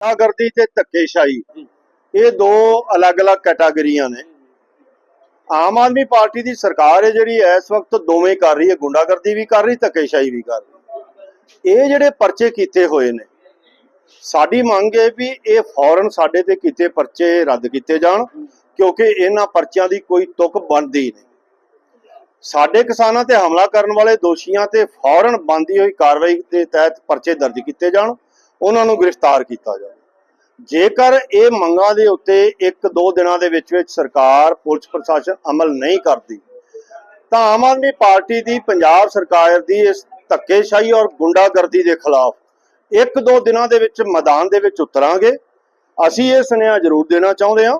ਗੁੰਡਾਗਰਦੀ ਤੇ ਧੱਕੇਸ਼ਾਹੀ। ਇਹ ਦੋ ਅਲੱਗ-ਅਲੱਗ ਕੈਟਾਗਰੀਆਂ ਨੇ। ਆਮ ਆਦਮੀ ਪਾਰਟੀ ਦੀ ਸਰਕਾਰ ਹੈ ਜਿਹੜੀ ਇਸ ਵਕਤ ਦੋਵੇਂ ਕਰ ਰਹੀ ਹੈ। ਗੁੰਡਾਗਰਦੀ ਵੀ ਕਰ ਰਹੀ, ਧੱਕੇਸ਼ਾਹੀ ਵੀ ਕਰ ਰਹੀ। ਇਹ ਜਿਹੜੇ ਪਰਚੇ ਕੀਤੇ ਹੋਏ ਨੇ, ਸਾਡੀ ਮੰਗ ਹੈ ਵੀ ਇਹ ਫੌਰਨ ਸਾਡੇ ਤੇ ਕੀਤੇ ਪਰਚੇ ਰੱਦ ਕੀਤੇ ਜਾਣ, ਕਿਉਂਕਿ ਇਹਨਾਂ ਪਰਚਿਆਂ ਦੀ ਕੋਈ ਤੁਕ ਬਣਦੀ ਨਹੀਂ। ਸਾਡੇ ਕਿਸਾਨਾਂ ਤੇ ਹਮਲਾ ਕਰਨ ਵਾਲੇ ਦੋਸ਼ੀਆਂ ਤੇ ਫੌਰਨ ਬੰਦੀ ਹੋਈ ਕਾਰਵਾਈ ਦੇ ਤਹਿਤ ਪਰਚੇ ਦਰਜ ਕੀਤੇ ਜਾਣ। ਉਹਨਾਂ ਨੂੰ ਗ੍ਰਿਫਤਾਰ ਕੀਤਾ ਜਾਵੇ। ਜੇਕਰ ਇਹ ਮੰਗਾਂ ਦੇ ਉੱਤੇ ਇੱਕ ਦੋ ਦਿਨਾਂ ਦੇ ਵਿੱਚ ਵਿੱਚ ਸਰਕਾਰ, ਪੁਲਿਸ ਪ੍ਰਸ਼ਾਸਨ ਅਮਲ ਨਹੀਂ ਕਰਦੀ, ਤਾਂ ਆਮ ਆਦਮੀ ਪਾਰਟੀ ਦੀ ਪੰਜਾਬ ਸਰਕਾਰ ਦੀ ਇਸ ਧੱਕੇਸ਼ਾਹੀ ਔਰ ਗੁੰਡਾਗਰਦੀ ਦੇ ਖਿਲਾਫ ਇੱਕ ਦੋ ਦਿਨਾਂ ਦੇ ਵਿੱਚ ਮੈਦਾਨ ਦੇ ਵਿੱਚ ਉਤਰਾਂਗੇ। ਅਸੀਂ ਇਹ ਸੁਨੇਹਾ ਜ਼ਰੂਰ ਦੇਣਾ ਚਾਹੁੰਦੇ ਹਾਂ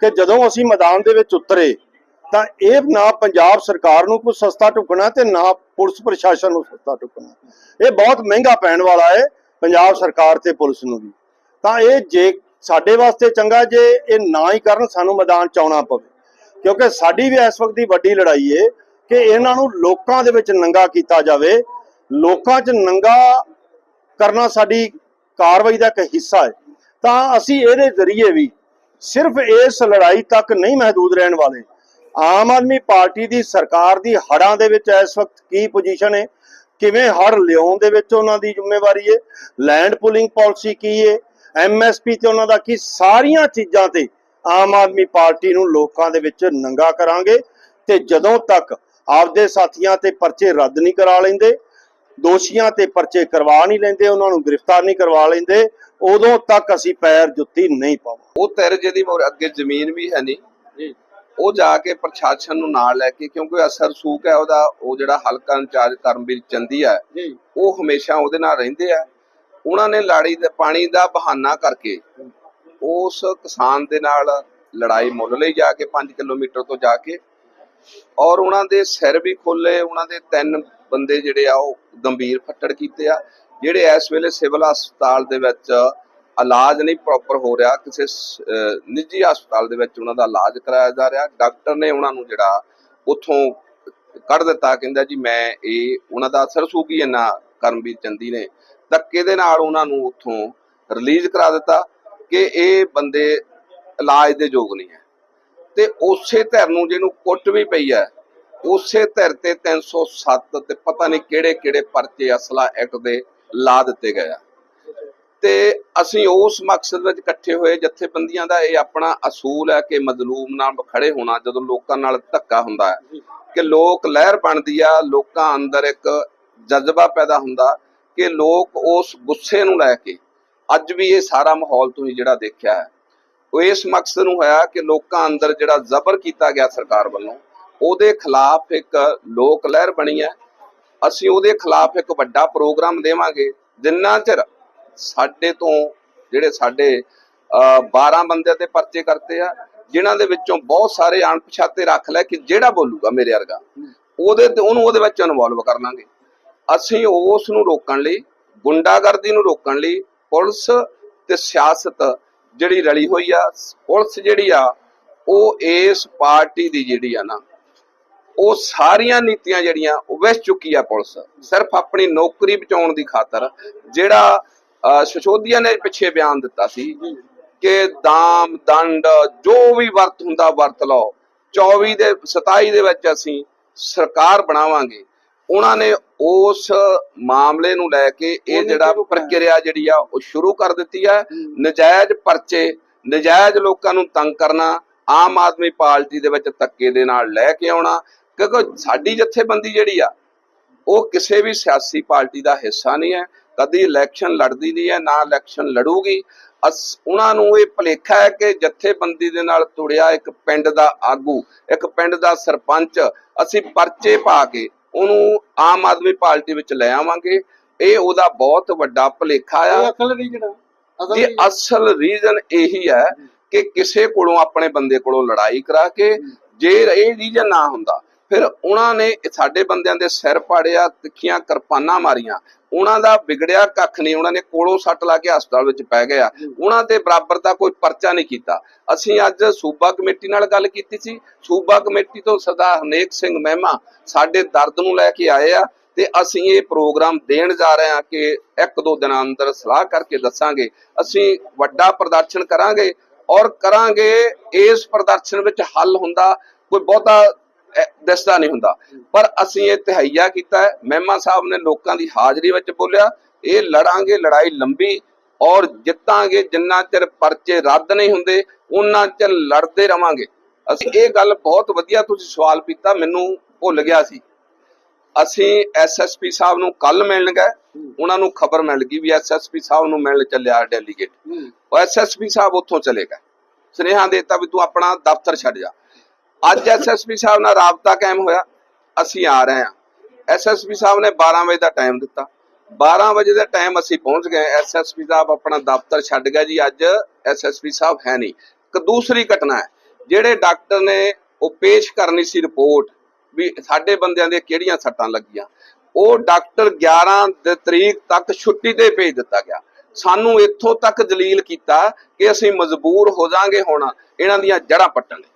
ਕਿ ਜਦੋਂ ਅਸੀਂ ਮੈਦਾਨ ਦੇ ਵਿੱਚ ਉਤਰੇ, ਤਾਂ ਇਹ ਨਾ ਪੰਜਾਬ ਸਰਕਾਰ ਨੂੰ ਕੋਈ ਸਸਤਾ ਟੁਕਣਾ ਤੇ ਨਾ ਪੁਲਿਸ ਪ੍ਰਸ਼ਾਸਨ ਨੂੰ ਸਸਤਾ ਟੁਕਣਾ ਇਹ ਬਹੁਤ ਮਹਿੰਗਾ ਪੈਣ ਵਾਲਾ ਹੈ। ਪੰਜਾਬ ਸਰਕਾਰ ਤੇ ਪੁਲਿਸ ਨੂੰ ਵੀ। ਤਾਂ ਇਹ ਜੇ ਸਾਡੇ ਵਾਸਤੇ ਚੰਗਾ ਜੇ ਇਹ ਨਾ ਹੀ ਕਰਨ, ਸਾਨੂੰ ਮੈਦਾਨ ਚ ਆਉਣਾ ਪਵੇ। ਕਿਉਂਕਿ ਸਾਡੀ ਵੀ ਇਸ ਵਕਤ ਦੀ ਵੱਡੀ ਲੜਾਈ ਏ ਕਿ ਇਹਨਾਂ ਨੂੰ ਲੋਕਾਂ ਦੇ ਵਿੱਚ ਨੰਗਾ ਕੀਤਾ ਜਾਵੇ। ਲੋਕਾਂ 'ਚ ਨੰਗਾ ਕਰਨਾ ਸਾਡੀ ਕਾਰਵਾਈ ਦਾ ਇੱਕ ਹਿੱਸਾ ਹੈ ਤਾਂ ਅਸੀਂ ਇਹਦੇ ਜ਼ਰੀਏ ਵੀ ਸਿਰਫ ਇਸ ਲੜਾਈ ਤੱਕ ਨਹੀਂ ਮਹਦੂਦ ਰਹਿਣ ਵਾਲੇ। ਆਮ ਆਦਮੀ ਪਾਰਟੀ ਦੀ ਸਰਕਾਰ ਦੀ ਹੜਾਂ ਦੇ ਵਿੱਚ ਇਸ ਵਕਤ ਕੀ ਪੋਜੀਸ਼ਨ ਹੈ ਕਿਵੇਂ ਹੜ ਲਿਆਉਣ ਦੇ ਵਿੱਚ ਉਹਨਾਂ ਦੀ ਜ਼ਿੰਮੇਵਾਰੀ ਹੈ ਲੈਂਡ ਪੁਲਿੰਗ ਪਾਲਿਸੀ ਕੀ ਹੈ ਐਮਐਸਪੀ ਤੇ ਉਹਨਾਂ ਦਾ ਕੀ? ਸਾਰੀਆਂ ਚੀਜ਼ਾਂ ਤੇ ਆਮ ਆਦਮੀ ਪਾਰਟੀ ਨੂੰ ਲੋਕਾਂ ਦੇ ਵਿੱਚ ਨੰਗਾ ਕਰਾਂਗੇ ਤੇ ਜਦੋਂ ਤੱਕ ਆਪਦੇ ਸਾਥੀਆਂ ਤੇ ਪਰਚੇ ਰੱਦ ਨਹੀਂ ਕਰਾ ਲੈਂਦੇ ਦੋਸ਼ੀਆਂ ਤੇ ਪਰਚੇ ਕਰਵਾ ਨਹੀਂ ਲੈਂਦੇ ਉਹਨਾਂ ਨੂੰ ਗ੍ਰਿਫਤਾਰ ਨਹੀਂ ਕਰਵਾ ਲੈਂਦੇ ਉਦੋਂ ਤੱਕ ਅਸੀਂ ਪੈਰ ਜੁੱਤੀ ਨਹੀਂ ਪਾਵਾਂਗੇ। ਉਹ ਤੇਰੇ ਜਿਹਦੀ ਮੋਰ ਅੱਗੇ ਜ਼ਮੀਨ ਵੀ ਹੈ ਨਹੀਂ। ਜੀ। ਉਹ ਜਾ ਕੇ ਪ੍ਰਸ਼ਾਸਨ ਨੂੰ ਨਾਲ ਲੈ ਕੇ ਕਿਉਂਕਿ ਅਸਰ ਸੂਕ ਹੈ ਉਹਦਾ ਉਹ ਜਿਹੜਾ ਹਲਕਾ ਇੰਚਾਰਜ ਕਰਮਵੀਰ ਚੰਦੀ ਹੈ ਉਹ ਹਮੇਸ਼ਾ ਉਹਦੇ ਨਾਲ ਰਹਿੰਦੇ ਆ। ਉਹਨਾਂ ਨੇ ਲਾੜੀ ਦੇ ਪਾਣੀ ਦਾ ਬਹਾਨਾ ਕਰਕੇ ਉਸ ਕਿਸਾਨ ਦੇ ਨਾਲ ਲੜਾਈ ਮੁੱਲ ਲਈ ਜਾ ਕੇ 5 ਕਿਲੋਮੀਟਰ ਤੋਂ ਜਾ ਕੇ ਔਰ ਉਹਨਾਂ ਦੇ ਸਿਰ ਵੀ ਖੋਲੇ ਉਹਨਾਂ ਦੇ ਤਿੰਨ ਬੰਦੇ ਜਿਹੜੇ ਆ ਉਹ ਗੰਭੀਰ ਫੱਟੜ ਕੀਤੇ ਆ ਜਿਹੜੇ ਇਸ ਵੇਲੇ ਸਿਵਲ ਹਸਪਤਾਲ ਦੇ ਵਿੱਚ ਇਲਾਜ ਨਹੀਂ ਪ੍ਰੋਪਰ ਹੋ ਰਿਹਾ, ਕਿਸੇ ਨਿੱਜੀ ਹਸਪਤਾਲ ਦੇ ਵਿੱਚ ਉਹਨਾਂ ਦਾ ਇਲਾਜ ਕਰਾਇਆ ਜਾ ਰਿਹਾ। ਡਾਕਟਰ ਨੇ ਉਹਨਾਂ ਨੂੰ ਜਿਹੜਾ ਉੱਥੋਂ ਕੱਢ ਦਿੱਤਾ, ਕਹਿੰਦਾ ਜੀ ਮੈਂ ਇਹ, ਉਹਨਾਂ ਦਾ ਅਸਰ ਸੂਕੀ ਇੰਨਾ ਕਰਮਵੀਰ ਚੰਦੀ ਨੇ। ਧੱਕੇ ਦੇ ਨਾਲ ਉਹਨਾਂ ਨੂੰ ਉੱਥੋਂ ਰਿਲੀਜ਼ ਕਰਾ ਦਿੱਤਾ ਕਿ ਇਹ ਬੰਦੇ ਇਲਾਜ ਦੇ ਯੋਗ ਨਹੀਂ ਹੈ। ਤੇ ਉਸੇ ਧਿਰ ਨੂੰ ਜਿਹਨੂੰ ਕੁੱਟ ਵੀ ਪਈ ਹੈ, ਉਸੇ ਧਿਰ ਤੇ 307 ਤੇ ਪਤਾ ਨਹੀਂ ਕਿਹੜੇ ਕਿਹੜੇ ਪਰਚੇ ਅਸਲਾ ਐਕਟ ਦੇ ਲਾ ਦਿੱਤੇ ਗਏ ਆ। ਤੇ ਅਸੀਂ ਉਸ ਮਕਸਦ ਵਿੱਚ ਇਕੱਠੇ ਹੋਏ ਜਥੇਬੰਦੀਆਂ ਦਾ ਇਹ ਆਪਣਾ ਅਸੂਲ ਹੈ ਕਿ ਮਜ਼ਲੂਮ ਨਾਲ ਖੜੇ ਹੋਣਾ ਜਦੋਂ ਲੋਕਾਂ ਨਾਲ ਧੱਕਾ ਹੁੰਦਾ ਹੈ ਕਿ ਲੋਕ ਲਹਿਰ ਬਣਦੀ ਆ ਲੋਕਾਂ ਅੰਦਰ ਇੱਕ ਜਜ਼ਬਾ ਪੈਦਾ ਹੁੰਦਾ ਕਿ ਲੋਕ ਉਸ ਗੁੱਸੇ ਨੂੰ ਲੈ ਕੇ ਅੱਜ ਵੀ ਇਹ ਸਾਰਾ ਮਾਹੌਲ ਤੁਸੀਂ ਜਿਹੜਾ ਦੇਖਿਆ ਹੈ ਉਹ ਇਸ ਮਕਸਦ ਨੂੰ ਹੋਇਆ ਕਿ ਲੋਕਾਂ ਅੰਦਰ ਜਿਹੜਾ ਜ਼ਬਰ ਕੀਤਾ ਗਿਆ ਸਰਕਾਰ ਵੱਲੋਂ ਉਹਦੇ ਖਿਲਾਫ ਇੱਕ ਲੋਕ ਲਹਿਰ ਬਣੀ ਹੈ ਅਸੀਂ ਉਹਦੇ ਖਿਲਾਫ ਇੱਕ ਵੱਡਾ ਪ੍ਰੋਗਰਾਮ ਦੇਵਾਂਗੇ ਜਿੰਨਾ ਚਿਰ ਸਾਡੇ ਤੋਂ ਜਿਹੜੇ ਸਾਡੇ ਅਹ, 12 ਬੰਦੇ ਤੇ ਪਰਚੇ ਕਰਤੇ ਆ ਜਿਨ੍ਹਾਂ ਦੇ ਵਿੱਚੋਂ ਬਹੁਤ ਸਾਰੇ ਅਣਪਛਾਤੇ ਰੱਖ ਲੈ ਕਿ ਜਿਹੜਾ ਬੋਲੂਗਾ ਮੇਰੇ ਵਰਗਾ ਉਹਦੇ ਤੇ ਉਹਨੂੰ ਉਹਦੇ ਵਿੱਚ ਇਨਵੋਲਵ ਕਰ ਲਾਂਗੇ। ਅਸੀਂ ਉਸ ਨੂੰ ਰੋਕਣ ਲਈ ਗੁੰਡਾਗਰਦੀ ਨੂੰ ਰੋਕਣ ਲਈ ਪੁਲਿਸ ਤੇ ਸਿਆਸਤ ਜਿਹੜੀ ਰਲੀ ਹੋਈ ਆ ਪੁਲਿਸ ਜਿਹੜੀ ਆ ਉਹ ਇਸ ਪਾਰਟੀ ਦੀ ਜਿਹੜੀ ਆ ਨਾ ਉਹ ਸਾਰੀਆਂ ਨੀਤੀਆਂ ਜਿਹੜੀਆਂ ਉਹ ਵਿਸ ਚੁੱਕੀ ਆ ਪੁਲਿਸ। ਸਿਰਫ ਆਪਣੀ ਨੌਕਰੀ ਬਚਾਉਣ ਦੀ ਖਾਤਰ ਜਿਹੜਾ ਸਿਸੋਦੀਆ ਨੇ ਪਿੱਛੇ ਬਿਆਨ ਦਿੱਤਾ ਸੀ ਕਿ ਦਾਮ ਦੰਡ ਜੋ ਵੀ ਵਰਤ ਹੁੰਦਾ ਵਰਤ ਲਓ। 24 ਦੇ 27 ਦੇ ਵਿੱਚ ਅਸੀਂ ਸਰਕਾਰ ਬਣਾਵਾਂਗੇ। ਉਹਨਾਂ ਨੇ ਉਸ ਮਾਮਲੇ ਨੂੰ ਲੈ ਕੇ ਇਹ ਜਿਹੜਾ ਪ੍ਰਕਿਰਿਆ ਜਿਹੜੀ ਆ ਉਹ ਸ਼ੁਰੂ ਕਰ ਦਿੱਤੀ ਹੈ। ਨਜਾਇਜ਼ ਪਰਚੇ ਨਜਾਇਜ਼ ਲੋਕਾਂ ਨੂੰ ਤੰਗ ਕਰਨਾ ਆਮ ਆਦਮੀ ਪਾਰਟੀ ਦੇ ਵਿੱਚ ਧੱਕੇ ਦੇ ਨਾਲ ਲੈ ਕੇ ਆਉਣਾ ਕਿਉਂਕਿ ਸਾਡੀ ਜਥੇਬੰਦੀ ਜਿਹੜੀ ਆ ਉਹ ਕਿਸੇ ਵੀ ਸਿਆਸੀ ਪਾਰਟੀ ਦਾ ਹਿੱਸਾ ਨਹੀਂ ਹੈ। ਕਦੀ ਇਲੈਕਸ਼ਨ ਲੜਦੀ ਨਹੀਂ ਹੈ ਨਾ ਇਲੈਕਸ਼ਨ ਲੜੂਗੀ। ਉਹਨਾਂ ਨੂੰ ਇਹ ਭੁਲੇਖਾ ਹੈ ਕਿ ਜਥੇਬੰਦੀ ਦੇ ਨਾਲ ਤੁੜਿਆ ਇੱਕ ਪਿੰਡ ਦਾ ਆਗੂ ਇੱਕ ਪਿੰਡ ਦਾ ਸਰਪੰਚ ਅਸੀਂ ਪਰਚੇ ਪਾ ਕੇ ਉਹਨੂੰ ਆਮ ਆਦਮੀ ਪਾਰਟੀ ਵਿੱਚ ਲੈ ਆਵਾਂਗੇ। ਇਹ ਉਹਦਾ ਬਹੁਤ ਵੱਡਾ ਭੁਲੇਖਾ ਆ। ਅਸਲ ਰੀਜਨ ਅਸਲ ਇਹ ਅਸਲ ਰੀਜ਼ਨ ਇਹੀ ਹੈ ਕਿ ਕਿਸੇ ਕੋਲੋਂ ਆਪਣੇ ਬੰਦੇ ਕੋਲੋਂ ਲੜਾਈ ਕਰਾ ਕੇ ਜੇ ਇਹ ਰੀਜ਼ਨ ਨਾ ਹੁੰਦਾ ਫਿਰ ਉਹਨਾਂ ਨੇ ਸਾਡੇ ਬੰਦਿਆਂ ਦੇ ਸਿਰ ਪਾੜਿਆ ਤਿੱਖੀਆਂ ਕਿਰਪਾਨਾਂ ਮਾਰੀਆਂ। ਉਹਨਾਂ ਦਾ ਵਿਗੜਿਆ ਕੱਖ ਨਹੀਂ ਉਹਨਾਂ ਨੇ ਕੋਲੋਂ ਸੱਟ ਲਾ ਕੇ ਹਸਪਤਾਲ ਵਿੱਚ ਪੈ ਗਿਆ। ਉਹਨਾਂ ਤੇ ਬਰਾਬਰ ਦਾ ਕੋਈ ਪਰਚਾ ਨਹੀਂ ਕੀਤਾ। ਅਸੀਂ ਅੱਜ ਸੂਬਾ ਕਮੇਟੀ ਨਾਲ ਗੱਲ ਕੀਤੀ ਸੀ। ਸੂਬਾ ਕਮੇਟੀ ਤੋਂ ਸਰਦਾਰ ਹਰਨੇਕ ਸਿੰਘ ਮਹਿਮਾ ਸਾਡੇ ਦਰਦ ਨੂੰ ਲੈ ਕੇ ਆਏ ਆ ਤੇ ਅਸੀਂ ਇਹ ਪ੍ਰੋਗਰਾਮ ਦੇਣ ਜਾ ਰਹੇ ਹਾਂ ਕਿ ਇੱਕ ਦੋ ਦਿਨਾਂ ਅੰਦਰ ਸਲਾਹ ਕਰਕੇ ਦੱਸਾਂਗੇ। ਅਸੀਂ ਵੱਡਾ ਪ੍ਰਦਰਸ਼ਨ ਕਰਾਂਗੇ ਔਰ ਕਰਾਂਗੇ ਇਸ ਪ੍ਰਦਰਸ਼ਨ ਵਿੱਚ ਹੱਲ ਹੁੰਦਾ। ਕੋਈ ਬਹੁਤਾ ਦਿਸਦਾ ਨਹੀਂ ਹੁੰਦਾ। ਪਰ ਅਸੀਂ ਇਹ ਤਹਈਆ ਕੀਤਾ ਹੈ। ਮਹਿਮਾ ਸਾਹਿਬ ਨੇ ਲੋਕਾਂ ਦੀ ਹਾਜ਼ਰੀ ਵਿੱਚ ਬੋਲਿਆ ਇਹ ਲੜਾਂਗੇ ਲੜਾਈ ਲੰਬੀ ਔਰ ਜਿੱਤਾਂਗੇ ਜਿੰਨਾ ਚਿਰ ਪਰਚੇ ਰੱਦ ਨਹੀਂ ਹੁੰਦੇ ਉਹਨਾਂ ਚਿਰ ਲੜਦੇ ਰਵਾਂਗੇ। ਅਸੀਂ ਇਹ ਗੱਲ ਬਹੁਤ ਵਧੀਆ ਤੁਸੀਂ ਸਵਾਲ ਕੀਤਾ ਮੈਨੂੰ ਭੁੱਲ ਗਿਆ ਸੀ। ਅਸੀਂ ਐਸਐਸਪੀ ਸਾਹਿਬ ਨੂੰ ਕੱਲ ਮਿਲਣ ਗਏ। ਉਹਨਾਂ ਨੂੰ ਖਬਰ ਮਿਲ ਗਈ ਵੀ ਐਸਐਸਪੀ ਸਾਹਿਬ ਨੂੰ ਮਿਲਣ ਚੱਲਿਆ ਡੈਲੀਗੇਟ ਉਹ ਐਸਐਸਪੀ ਸਾਹਿਬ ਉੱਥੋਂ ਚਲੇ ਗਏ। ਸੁਨੇਹਾ ਦੇਤਾ ਵੀ ਤੂੰ ਆਪਣਾ ਦਫ਼ਤਰ ਛੱਡ ਜਾ। ਅੱਜ ਐਸਐਸਪੀ ਸਾਹਿਬ ਨਾਲ ਰਾਬਤਾ ਕਾਇਮ ਹੋਇਆ, ਅਸੀਂ ਆ ਰਹੇ ਹਾਂ। ਐਸਐਸਪੀ ਸਾਹਿਬ ਨੇ 12 ਵਜੇ ਦਾ ਟਾਈਮ ਦਿੱਤਾ। 12 ਵਜੇ ਦਾ ਟਾਈਮ ਅਸੀਂ ਪਹੁੰਚ ਗਏ। ਐਸਐਸਪੀ ਸਾਹਿਬ ਆਪਣਾ ਦਫ਼ਤਰ ਛੱਡ ਗਿਆ ਜੀ। ਅੱਜ ਐਸਐਸਪੀ ਸਾਹਿਬ ਹੈ ਨਹੀਂ। ਇੱਕ ਦੂਸਰੀ ਘਟਨਾ ਹੈ। ਜਿਹੜੇ ਡਾਕਟਰ ਨੇ ਉਹ ਪੇਸ਼ ਕਰਨੀ ਸੀ ਰਿਪੋਰਟ ਵੀ ਸਾਡੇ ਬੰਦਿਆਂ ਦੇ ਕਿਹੜੀਆਂ ਸੱਟਾਂ ਲੱਗੀਆਂ। ਉਹ ਡਾਕਟਰ 11 ਦੇ ਤਰੀਕ ਤੱਕ ਛੁੱਟੀ ਤੇ ਭੇਜ ਦਿੱਤਾ ਗਿਆ। ਸਾਨੂੰ ਇੱਥੋਂ ਤੱਕ ਦਲੀਲ ਕੀਤਾ ਕਿ ਅਸੀਂ ਮਜਬੂਰ ਹੋ ਜਾਾਂਗੇ ਹੁਣ। ਇਹਨਾਂ ਦੀਆਂ ਜੜ੍ਹਾਂ ਪੱਟਣ ਲਈ।